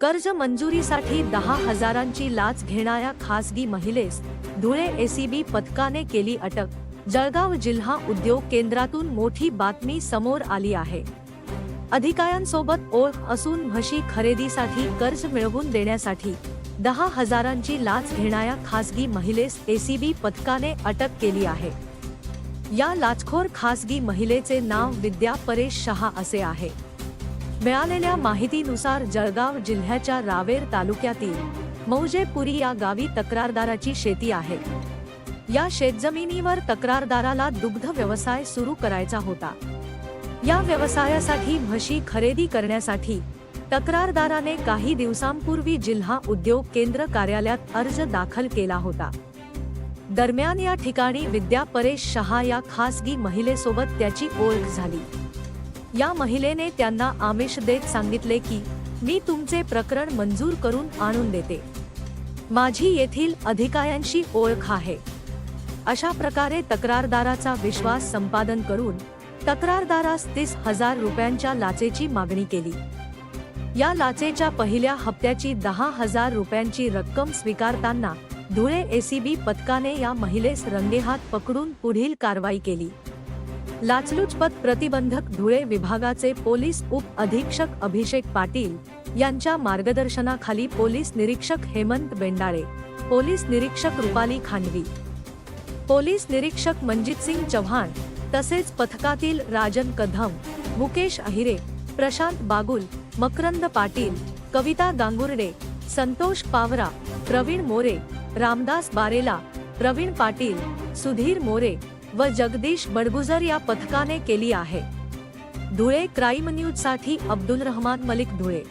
कर्ज मंजुरीसाठी दहा हजारांची लाच घेणाऱ्या खासगी महिलेस धुळे एसीबी पथकाने केली अटक. जळगाव जिल्हा उद्योग केंद्रातून मोठी बातमी समोर आली आहे. अधिकाऱ्यांसोबत ओळख असून म्हशी खरेदीसाठी कर्ज मिळवून देण्यासाठी दहा हजारांची लाच घेणाऱ्या खासगी महिलेस एसीबी पथकाने अटक केली आहे. या लाचखोर खासगी महिलेचे नाव विद्या परेश शहा असे आहे. मिळालेल्या माहितीनुसार जळगाव जिल्ह्याच्या रावेर तालुक्यातील मौजेपुरी या गावी तक्रारदाराची शेती आहे. या शेतजमिनीवर तक्रारदाराला दुग्ध व्यवसाय सुरू करायचा होता. या व्यवसायासाठी म्हशी खरेदी करण्यासाठी तक्रारदाराने काही दिवसांपूर्वी जिल्हा उद्योग केंद्र कार्यालयात अर्ज दाखल केला होता. दरम्यान या ठिकाणी विद्या परेश शहा या खासगी महिलेसोबत त्याची ओळख झाली. या महिलेने त्यांना आमिष देत सांगितले की मी तुमचे प्रकरण मंजूर करून आणून देते. माझी येथील अधिकाऱ्यांशी ओळख आहे. अशा प्रकारे तक्रारदाराचा विश्वास संपादन करून तक्रारदारास तीस हजार रुपयांच्या लाचेची मागणी केली. या लाचेच्या पहिल्या हप्त्याची दहा हजार रुपयांची रक्कम स्वीकारताना धुळे एसीबी पथकाने या महिलेस रंगेहात पकडून पुढील कारवाई केली. लाचलुचपत प्रतिबंधक धुळे विभागाचे पोलीस उप अधीक्षक अभिषेक पाटील यांच्या मार्गदर्शनाखाली पोलीस निरीक्षक हेमंत बेंडाळे पोलीस निरीक्षक रुपाली खांडवी पोलीस निरीक्षक मनजितसिंग चव्हाण तसेच पथकातील राजन कदम मुकेश अहिरे प्रशांत बागुल मकरंद पाटील कविता गांगुर्डे संतोष पावरा प्रवीण मोरे रामदास बारेला प्रवीण पाटील सुधीर मोरे व जगदीश बडगुजर या पथकाने केली आहे. धुळे क्राईम न्यूजसाठी अब्दुल रहमान मलिक धुळे.